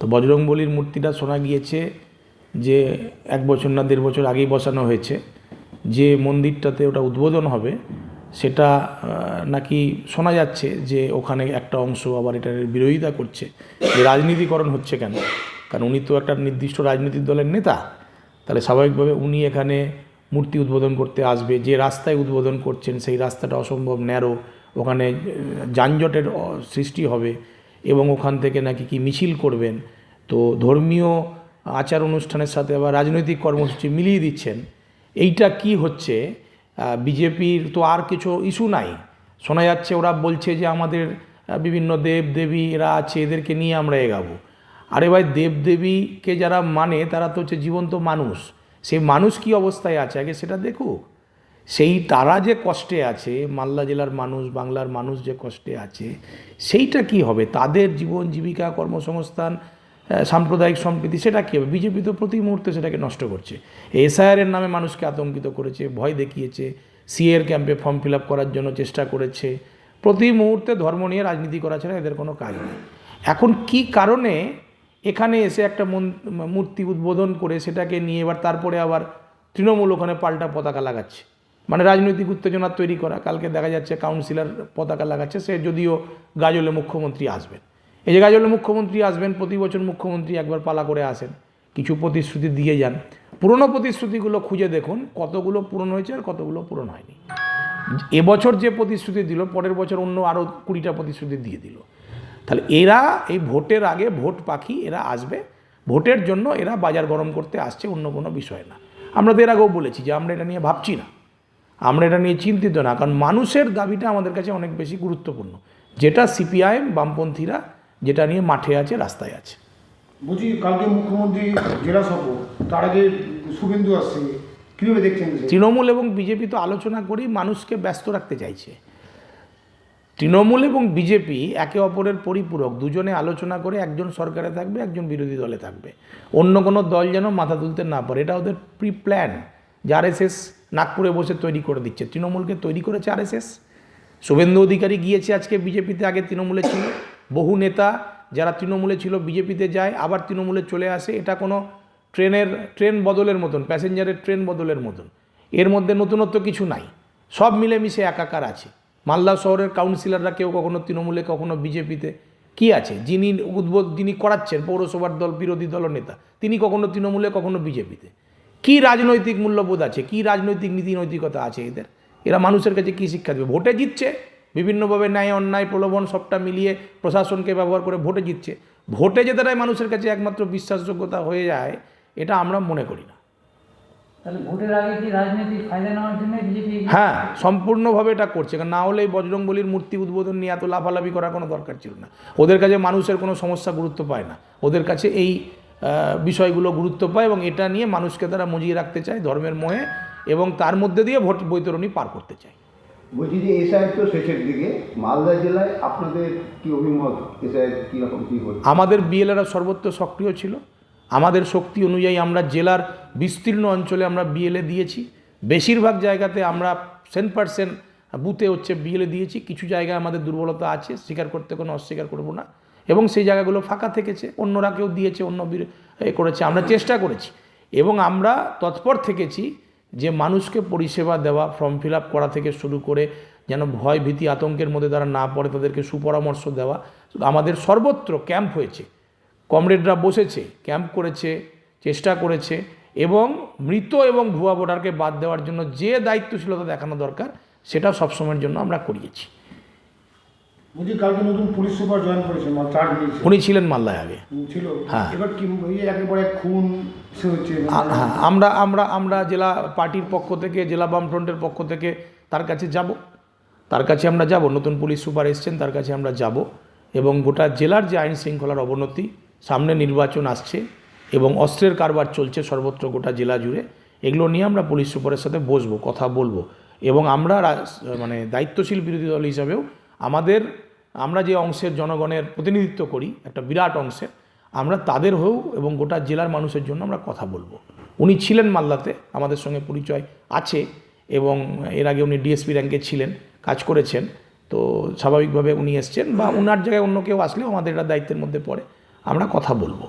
তো বজরংবলির মূর্তিটা শোনা গিয়েছে যে এক বছর না দেড় বছর আগেই বসানো হয়েছে। যে মন্দিরটাতে ওটা উদ্বোধন হবে, সেটা নাকি শোনা যাচ্ছে যে ওখানে একটা অংশ আবার এটার বিরোধিতা করছে, যে রাজনীতিকরণ হচ্ছে কেন? কারণ উনি তো একটা নির্দিষ্ট রাজনৈতিক দলের নেতা, তাহলে স্বাভাবিকভাবে উনি এখানে মূর্তি উদ্বোধন করতে আসবে, যে রাস্তায় উদ্বোধন করছেন সেই রাস্তাটা অসম্ভব ন্যারো, ওখানে যানজটের সৃষ্টি হবে এবং ওখান থেকে নাকি কি মিছিল করবেন, তো ধর্মীয় আচার অনুষ্ঠানের সাথে আবার রাজনৈতিক কর্মসূচি মিলিয়ে দিচ্ছেন। এইটা কি হচ্ছে? বিজেপির তো আর কিছু ইস্যু নাই। শোনা যাচ্ছে ওরা বলছে যে আমাদের বিভিন্ন দেব দেবী এরা আছে, এদেরকে নিয়ে আমরা এগাবো। আরে ভাই দেব দেবীকে যারা মানে তারা তো হচ্ছে জীবন্ত মানুষ। সেই মানুষ কি অবস্থায় আছে? আগে সেটা দেখুক। সেই তারা যে কষ্টে আছে, মালদা জেলার মানুষ, বাংলার মানুষ যে কষ্টে আছে, সেইটা কি হবে? তাদের জীবন, জীবিকা, কর্মসংস্থান সাম্প্রদায়িক সম্প্রীতি, সেটা কী হবে? বিজেপি তো প্রতি মুহূর্তে সেটাকে নষ্ট করছে। এসআইআরের নামে মানুষকে আতঙ্কিত করেছে, ভয় দেখিয়েছে, সিএর ক্যাম্পে ফর্ম ফিল আপ করার জন্য চেষ্টা করেছে। প্রতি মুহূর্তে ধর্ম নিয়ে রাজনীতি করা ছাড়া এদের কোনো কাজ নেই। এখন কি কারণে এখানে এসে একটা মূর্তি উদ্বোধন করে সেটাকে নিয়ে এবার তারপরে আবার তৃণমূল ওখানে পাল্টা পতাকা লাগাচ্ছে? মানে রাজনৈতিক উত্তেজনা তৈরি করা। কালকে দেখা যাচ্ছে কাউন্সিলর পতাকা লাগাচ্ছে, সে যদিও গাজলে মুখ্যমন্ত্রী আসবেন। এই যে গাজলে মুখ্যমন্ত্রী আসবেন, প্রতি বছর মুখ্যমন্ত্রী একবার পালা করে আসেন। কিছু প্রতিশ্রুতি দিয়ে যান। পুরনো প্রতিশ্রুতিগুলো খুঁজে দেখুন, কতগুলো পূরণ হয়েছে আর কতগুলো পূরণ হয়নি। এবছর যে প্রতিশ্রুতি দিল, পরের বছর অন্য আরও কুড়িটা প্রতিশ্রুতি দিয়ে দিল। তাহলে এরা এই ভোটের আগে ভোট পাখি, এরা আসবে। ভোটের জন্য এরা বাজার গরম করতে আসছে, অন্য কোনো বিষয় না। আমরা তো এর আগেও বলেছি যে আমরা এটা নিয়ে ভাবছি না। আমরা এটা নিয়ে চিন্তিত না কারণ মানুষের দাবিটা আমাদের কাছে অনেক বেশি গুরুত্বপূর্ণ। যেটা সিপিআইএম বামপন্থীরা যেটা নিয়ে মাঠে আছে রাস্তায় আছে। বলছি কালকে মুখ্যমন্ত্রী জেলা সফর তার আগে শুভেন্দু আসছে কীভাবে দেখছেন তৃণমূল এবং বিজেপি তো আলোচনা করেই মানুষকে ব্যস্ত রাখতে চাইছে। তৃণমূল এবং বিজেপি একে অপরের পরিপূরক দুজনে আলোচনা করে একজন সরকারে থাকবে একজন বিরোধী দলে থাকবে। অন্য কোনো দল যেন মাথা তুলতে না পারে এটা ওদের প্রি প্ল্যান যে আরএসএস নাগপুরে বসে তৈরি করে দিচ্ছে। তৃণমূলকে তৈরি করেছে আরএসএস। শুভেন্দু অধিকারী গিয়েছে আজকে বিজেপিতে, আগে তৃণমূলে ছিল। বহু নেতা যারা তৃণমূলে ছিল, বিজেপিতে যায়, আবার তৃণমূলে চলে আসে। এটা কোনো ট্রেনের, ট্রেন বদলের মতন, প্যাসেঞ্জারের ট্রেন বদলের মতন। এর মধ্যে নতুনত্ব কিছু নাই। সব মিলেমিশে একাকার আছে। মালদা শহরের কাউন্সিলররা কেউ কখনো তৃণমূলে, কখনো বিজেপিতে। কি আছে? যিনি উদ্বোধ, যিনি করাচ্ছেন পৌরসভার দল, বিরোধী দল নেতা, তিনি কখনো তৃণমূলে, কখনো বিজেপিতে। কি রাজনৈতিক মূল্যবোধ আছে? কি রাজনৈতিক নীতি নৈতিকতা আছে এদের? এরা মানুষের কাছে কী শিক্ষা দেবে? ভোটে জিতছে। বিভিন্নভাবে ন্যায় অন্যায় প্রলোভন সবটা মিলিয়ে প্রশাসনকে ব্যবহার করে ভোটে জিতছে। ভোটে যে তারাই মানুষের কাছে একমাত্র বিশ্বাসযোগ্যতা হয়ে যায় এটা আমরা মনে করি না। হ্যাঁ সম্পূর্ণভাবে এটা করছে। কারণ না হলে এই বজরংবলির মূর্তি উদ্বোধন নিয়ে এত লাফালাফি করার কোনো দরকার ছিল না। ওদের কাছে মানুষের কোনো সমস্যা গুরুত্ব পায় না। ওদের কাছে এই বিষয়গুলো গুরুত্ব পায় এবং এটা নিয়ে মানুষকে তারা মজিয়ে রাখতে চায় ধর্মের মোহে এবং তার মধ্যে দিয়ে ভোট বৈতরণী পার করতে চায়। বলছি যে এসআইয়ের তো শেষের দিকে। মালদা জেলায় আপনাদের কি অভিমত? এসআইয়ের কীরকম কী হচ্ছে? আমাদের বিএলএরা সর্বত্র সক্রিয় ছিল। আমাদের শক্তি অনুযায়ী আমরা জেলার বিস্তীর্ণ অঞ্চলে আমরা বিএলএ দিয়েছি। বেশিরভাগ জায়গাতে আমরা সেন্ট পার্সেন্ট বুথে হচ্ছে বিএলএ দিয়েছি। কিছু জায়গায় আমাদের দুর্বলতা আছে স্বীকার করতে কোনো অস্বীকার করব না। এবং সেই জায়গাগুলো ফাঁকা থেকেছে, অন্যরা কেউ দিয়েছে, অন্য করেছে, আমরা চেষ্টা করেছি। এবং আমরা তৎপর থেকেছি যে মানুষকে পরিষেবা দেওয়া, ফর্ম ফিল আপ করা থেকে শুরু করে যেন ভয় ভীতি আতঙ্কের মধ্যে তারা না পড়ে, তাদেরকে সুপরামর্শ দেওয়া। আমাদের সর্বত্র ক্যাম্প হয়েছে। কমরেডরা বসেছে, ক্যাম্প করেছে, চেষ্টা করেছে এবং মৃত এবং ভুয়া ভোটারকে বাদ দেওয়ার জন্য যে দায়িত্বশীলতা দেখানো দরকার সেটা সবসময়ের জন্য আমরা করিয়েছি। বলছি কালকে নতুন পুলিশ সুপার জয়েন করেছেন মানে চার্জ নিয়েছে। উনি ছিলেন মালদায় আগে। ছিল? হ্যাঁ। এবার কি একেবারে খুন হচ্ছে হ্যাঁ আমরা আমরা আমরা জেলা পার্টির পক্ষ থেকে জেলা বামফ্রন্টের পক্ষ থেকে তার কাছে যাব। তার কাছে আমরা যাব নতুন পুলিশ সুপার এসছেন তার কাছে আমরা যাব। এবং গোটা জেলার যে আইন শৃঙ্খলার অবনতি সামনে নির্বাচন আসছে এবং অস্ত্রের কারবার চলছে সর্বত্র গোটা জেলা জুড়ে। এগুলো নিয়ে আমরা পুলিশ সুপারের সাথে বসবো কথা বলব। এবং আমরা মানে দায়িত্বশীল বিরোধী দল হিসাবেও আমাদের, আমরা যে অংশের জনগণের প্রতিনিধিত্ব করি, একটা বিরাট অংশের, আমরা তাদের হয়েও এবং গোটা জেলার মানুষের জন্য আমরা কথা বলব। উনি ছিলেন মালদাতে, আমাদের সঙ্গে পরিচয় আছে এবং এর আগে উনি ডিএসপি র্যাঙ্কে ছিলেন, কাজ করেছেন। তো স্বাভাবিকভাবে উনি এসছেন বা ওনার জায়গায় অন্য কেউ আসলেও আমাদের এটা দায়িত্বের মধ্যে পড়ে, আমরা কথা বলব।